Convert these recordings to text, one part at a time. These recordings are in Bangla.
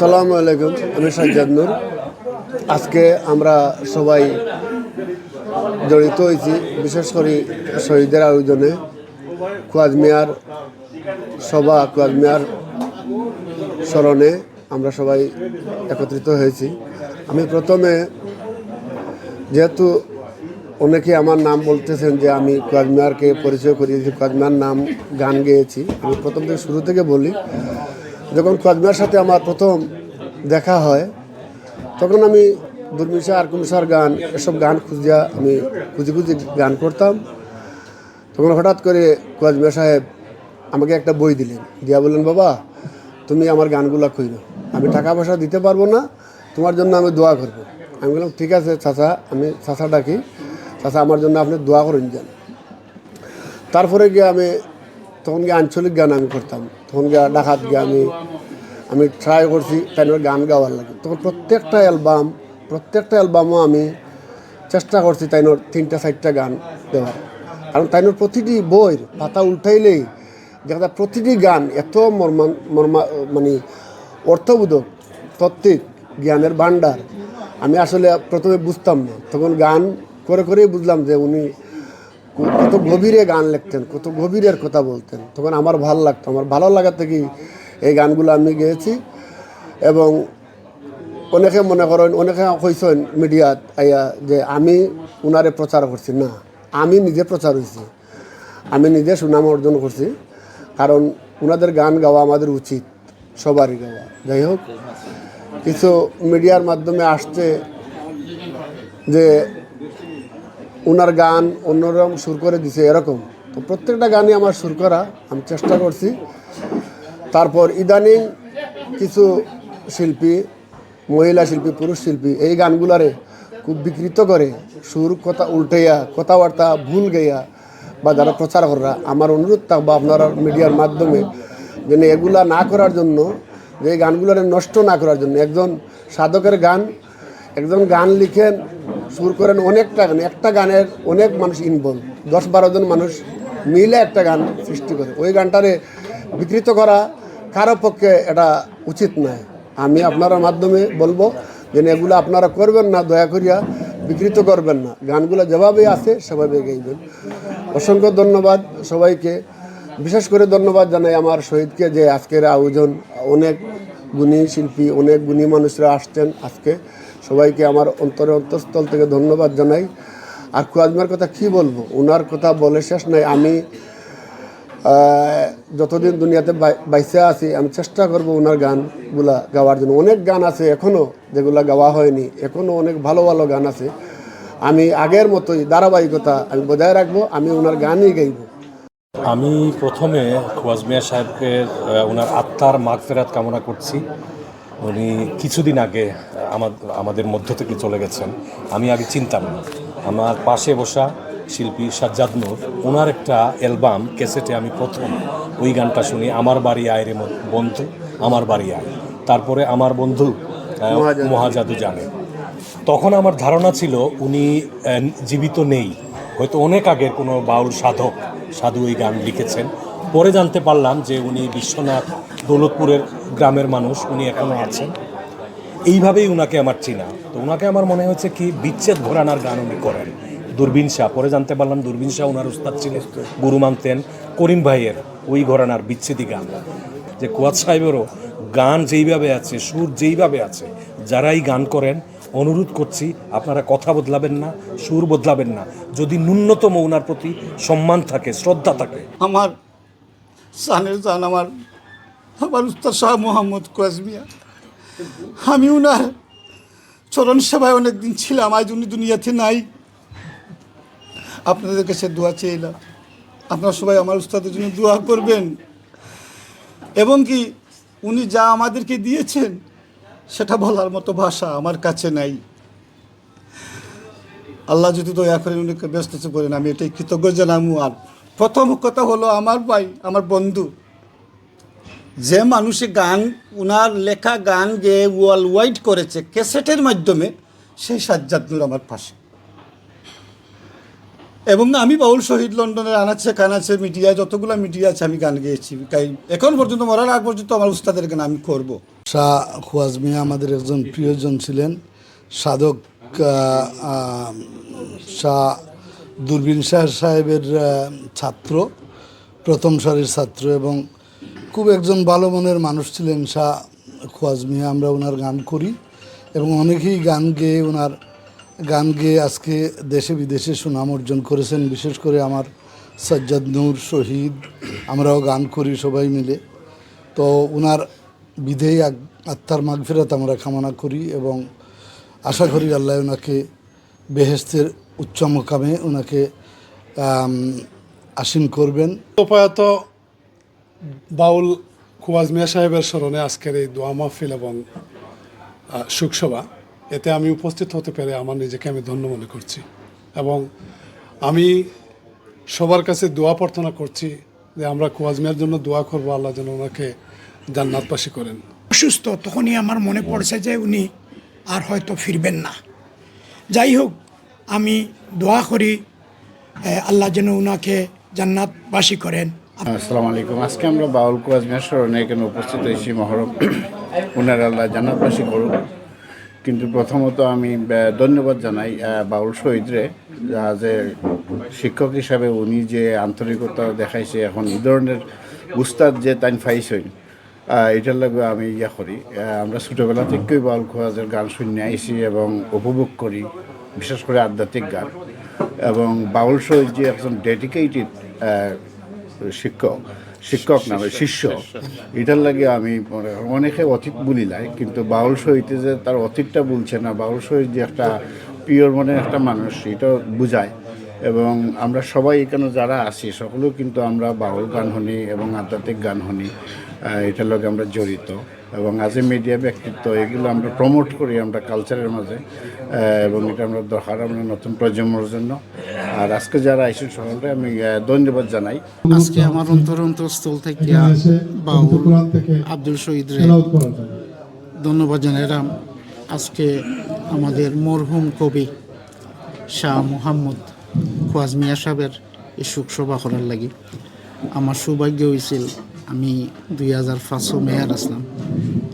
আসসালামু আলাইকুম, আমি সাজ্জাদ নূর। আজকে আমরা সবাই জড়িত হয়েছি, বিশেষ করে শহীদের আয়োজনে। কুয়াজ মিয়ার সভা, কুয়াজ মিয়ার স্মরণে আমরা সবাই একত্রিত হয়েছি। আমি প্রথমে যেহেতু অনেকে আমার নাম বলতেছেন যে আমি কুয়াজ মিয়ারকে পরিচয় করিয়েছি, কুয়াজ মিয়ার নাম গান গেয়েছি। আমি প্রথম থেকে শুরু থেকে বলি যখন কদমার সাথে আমার প্রথম দেখা হয়, তখন আমি দুর্মিশা আর কুমিশার গান, এসব গান খুঁজিয়া আমি খুঁজে খুঁজে গান করতাম। তখন হঠাৎ করে কদমিয়া সাহেব আমাকে একটা বই দিলেন। দিয়া বললেন, বাবা, তুমি আমার গানগুলো খুঁজো আমি টাকা পয়সা দিতে পারব না, তোমার জন্য আমি দোয়া করব। আমি বললাম, ঠিক আছে চাচা, আমি চাচা ডাকি চাচা, আমার জন্য আপনি দোয়া করেন যান। তারপরে গিয়ে আমি তখন গিয়ে আঞ্চলিক গান আমি করতাম। তখন গিয়ে ডাকাত গিয়ে আমি আমি ট্রাই করছি তাই গান গাওয়ার লাগে। তখন প্রত্যেকটা অ্যালবাম প্রত্যেকটা অ্যালবামও আমি চেষ্টা করছি তাইনোর তিনটা, চারটা গান দেওয়ার। কারণ তাইনোর প্রতিটি বইয়ের পাতা উল্টাইলেই দেখা যায় প্রতিটি গান এত মর্মান মর্মা মানে অর্থবোধক, তত্ত্বিক, জ্ঞানের ভাণ্ডার। আমি আসলে প্রথমে বুঝতাম না। তখন গান করে করেই বুঝলাম যে উনি কত গভীরে গান লিখতেন, কত গভীরের কথা বলতেন। তখন আমার ভালো লাগতো। আমার ভালো লাগা থেকেই এই গানগুলো আমি গেয়েছি এবং অনেকে মনে করেন, অনেকে কইছেন মিডিয়াত আইয়া যে আমি উনারে প্রচার করছি। না, আমি নিজে প্রচার হয়েছি আমি নিজে সুনাম অর্জন করছি। কারণ ওনাদের গান গাওয়া আমাদের উচিত, সবারই গাওয়া। যাই হোক, কিছু মিডিয়ার মাধ্যমে আসছে যে ওনার গান অন্যরকম সুর করে দিছে এরকম। তো প্রত্যেকটা গানই আমার সুর করা, আমি চেষ্টা করছি। তারপর ইদানিং কিছু শিল্পী, মহিলা শিল্পী, পুরুষ শিল্পী এই গানগুলারে খুব বিকৃত করে। সুর কথা উল্টাইয়া, কথাবার্তা ভুল গেয়া বা যারা প্রচার করা আমার অনুরোধ থাকব আপনারা মিডিয়ার মাধ্যমে যেন এগুলা না করার জন্য, যে গানগুলারে নষ্ট না করার জন্য। একজন সাধকের গান, একজন গান লিখেন সুর করেন অনেকটা গান, একটা গানের অনেক মানুষ ইনভলভ দশ বারো জন মানুষ মিলে একটা গান সৃষ্টি করে। ওই গানটারে বিকৃত করা কারও পক্ষে এটা উচিত নয়। আমি আপনার মাধ্যমে বলব যে এগুলো আপনারা করবেন না, দয়া করিয়া বিকৃত করবেন না। গানগুলো যেভাবে আছে, সেভাবে গাইবেন। অসংখ্য ধন্যবাদ সবাইকে। বিশেষ করে ধন্যবাদ জানাই আমার শহীদকে যে আজকের আয়োজন, অনেক গুণী শিল্পী, অনেক গুণী মানুষরা আসছেন আজকে। সবাইকে আমার অন্তরে অন্তঃস্থল থেকে ধন্যবাদ জানাই। আর কুয়াজমার কথা কি বলব? ওনার কথা বলে শেষ নাই। আমি যতদিন দুনিয়াতে বাই- বাইসে আছি, আমি চেষ্টা করব ওনার গানগুলা গাওয়ার জন্য। অনেক গান আছে এখনও যেগুলা গাওয়া হয়নি। এখনও অনেক ভালো ভালো গান আছে। আমি আগের মতোই ধারাবাহিকতা আমি বজায় রাখব, আমি ওনার গানই গাইব। আমি প্রথমে খোয়াজ মিয়া সাহেবকে ওনার আত্মার মাগফেরাত কামনা করছি। উনি কিছুদিন আগে আমাদের মধ্য থেকে চলে গেছেন। আমি আগে চিনতাম না। আমার পাশে বসা শিল্পী সাজ্জাদ নূর ওনার একটা অ্যালবাম ক্যাসেটে আমি প্রথম ওই গানটা শুনি আমার বাড়ি আয় রে বন্ধু আমার বাড়ি আয়। তারপরে আমার বন্ধু মহাজাদু। জানে। তখন আমার ধারণা ছিল উনি জীবিত নেই। হয়তো অনেক আগের কোনো বাউল সাধক। সাধু এই গান লিখেছেন। পরে জানতে পারলাম যে উনি বিশ্বনাথ দৌলতপুরের গ্রামের মানুষ, উনি এখনও আছেন। এইভাবেই উনাকে আমার চিনা। তো উনাকে আমার মনে হচ্ছে কি, বিচ্ছেদ ঘোরানার গান উনি করেন। দূরবীন শাহ, পরে জানতে পারলাম দূরবীন শাহ ওনার উস্তাদ ছিলেন গুরু মানতেন করিম ভাইয়ের ওই ঘরানার বিচ্ছেদী গান। যে কুয়াত সাহেবেরও গান যেইভাবে আছে, সুর যেইভাবে আছে, যারাই গান করেন অনুরোধ করছি, আপনারা কথা বদলাবেন না, সুর বদলাবেন না। যদি ন্যূনতম ওনার প্রতি সম্মান থাকে, শ্রদ্ধা থাকে। আমার সানের জান আমার আমার উস্তাদ শাহ মোহাম্মদ কোয়াজমিয়া আমি উনার চরণ সেবায় অনেক দিন ছিলাম, আজ উনি দুনিয়াতে নাই। আপনাদের কাছে দোয়া চেয়েলাম আপনারা সবাই আমার উস্তাদের জন্য দোয়া করবেন। এবং কি উনি যা আমাদেরকে দিয়েছেন সেটা বলার মতো ভাষা আমার কাছে নাই। আল্লাহ যদি দয়া করেন উনিকে ব্যস্ত করেন আমি এটাই কৃতজ্ঞ জানামু। আর প্রথম কথা হলো আমার ভাই, আমার বন্ধু। যে মানুষে গান, উনার লেখা গান গেয়ে ওয়ার্ল্ড ওয়াইড করেছে, ক্যাসেটের মাধ্যমে, সেই সাজ্জাদ নূর আমার পাশে। এবং আমি বাউল শহীদ লন্ডনের আনাচ্ছে কানাচ্ছে মিডিয়া যতগুলো মিডিয়া আছে, আমি গান গেয়েছি। এখন পর্যন্ত মরার আগ পর্যন্ত আমার উস্তাদের গান আমি করব। শাহ খুয়াজ মিয়া আমাদের একজন প্রিয়জন ছিলেন। সাধক শাহ দূরবীন শাহ সাহেবের ছাত্র, প্রথম সারির ছাত্র এবং খুব একজন ভালো মনের মানুষ ছিলেন শাহ খুয়াজ মিয়া। আমরা ওনার গান করি এবং অনেকেই গান গেয়ে ওনার গান গেয়ে আজকে দেশে বিদেশে সুনাম অর্জন করেছেন। বিশেষ করে আমার সজ্জাদ নূর শহীদ, আমরাও গান করি সবাই মিলে। তো ওনার বিধেয় আত্মার মাগফিরাত আমরা কামনা করি এবং আশা করি আল্লাহ ওনাকে বেহেস্তের উচ্চ মোকামে ওনাকে আসীন করবেন। প্রয়াত বাউল খুয়াজ মিয়া সাহেবের স্মরণে আজকের এই দোয়া মাহফিল এবং শোকসভা, এতে আমি উপস্থিত হতে পেরে আমার নিজেকে আমি ধন্য মনে করছি। এবং আমি সবার কাছে দোয়া প্রার্থনা করছি যে আমরা খুয়াজ মিয়ার জন্য দোয়া করব, আল্লাহ যেন ওনাকে জান্নাতবাসী করেন। অসুস্থ তখনই আমার মনে পড়ছে যে উনি আর হয়তো ফিরবেন না। যাই হোক আমি দোয়া করি আল্লাহ যেন উনাকে জান্নাতবাসী করেন। আসসালামু আলাইকুম। আজকে আমরা বাউল কুয়াজমিয়ার স্মরণে এখানে উপস্থিত হয়েছি মহরম। উনার আল্লাহ জান্নাতবাসী করুক। কিন্তু প্রথমত আমি ধন্যবাদ জানাই বাউল শহীদরে যে শিক্ষক হিসাবে উনি যে আন্তরিকতা দেখাইছে এখন এই ধরনের উস্তাদ যে তাই ফাইছেন এটার লাগবে আমি ইয়া করি। আমরা ছোটোবেলা থেকেই বাউল খোয়াজের গান শুনে আইসি এবং উপভোগ করি, বিশেষ করে আধ্যাত্মিক গান। এবং বাউল শহীদ যে একজন ডেডিকেটেড শিক্ষক শিক্ষক নামে শিষ্য, এটার লাগে আমি অনেকে অতীত বলিলাই কিন্তু বাউল শহীদে যে তার অতীতটা বলছে না, বাউল শহীদ যে একটা পিওর মনের একটা মানুষ, এটা বুঝায়। এবং আমরা সবাই এখানে যারা আছি, সকলেও কিন্তু আমরা বাউল গান শুনি এবং আধ্যাত্মিক গান শুনি। এটার লগে আমরা জড়িত। এবং আজ এ মিডিয়া ব্যক্তিত্ব এগুলো আমরা প্রমোট করি আমরা কালচারের মাঝে এবং এটা আমরা দরকার আমরা নতুন প্রজন্মের জন্য। আর আজকে যারা আইসেন সকলকে আমি ধন্যবাদ জানাই। আজকে আমার অন্তর অন্তরস্থল থেকে বাউল আব্দুল শহীদ রে ধন্যবাদ জানাইলাম আজকে আমাদের মরহুম কবি শাহ মুহাম্মদ খোয়াজ মিয়া সাহেবের এই শোকসভা করার লাগি। আমার সৌভাগ্য হয়েছিল আমি দুই হাজার পাঁচশো মেয়ার আসলাম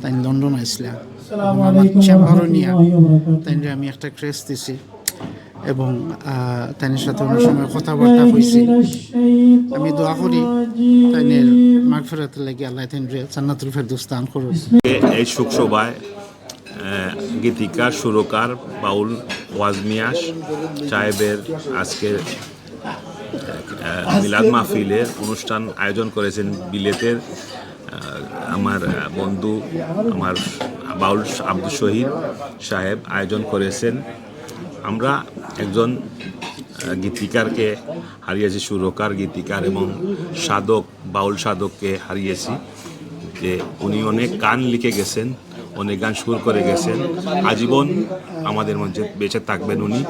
তাই লন্ডন আইসলাম এবং আমার চেম্বারও নিয়ে তাই আমি একটা ক্রেস দিছি এবং তাইনের সাথে অনেক সময় কথাবার্তা হয়েছি আমি দোয়া করি তাইনের মাগ ফেরাতে লাগে আল্লাহ তাইন জান্নাতুল ফেরদৌস দান করুন এই শোকসভায় আহ, গীতিকার সুরকার বাউল ওয়াজমিয়াস সাহেবের আজকের মিলাদ মাহফিলের অনুষ্ঠান আয়োজন করেছেন বিলেতের আমার বন্ধু, আমার বাউল আব্দুল শহীদ সাহেব আয়োজন করেছেন। আমরা একজন গীতিকারকে হারিয়েছি, সুরকার, গীতিকার এবং সাধক, বাউল সাধককে হারিয়েছি, যে উনি অনেক গান লিখে গেছেন, অনেক গান সুর করে গেছেন। আজীবন আমাদের মধ্যে বেঁচে থাকবেন উনি।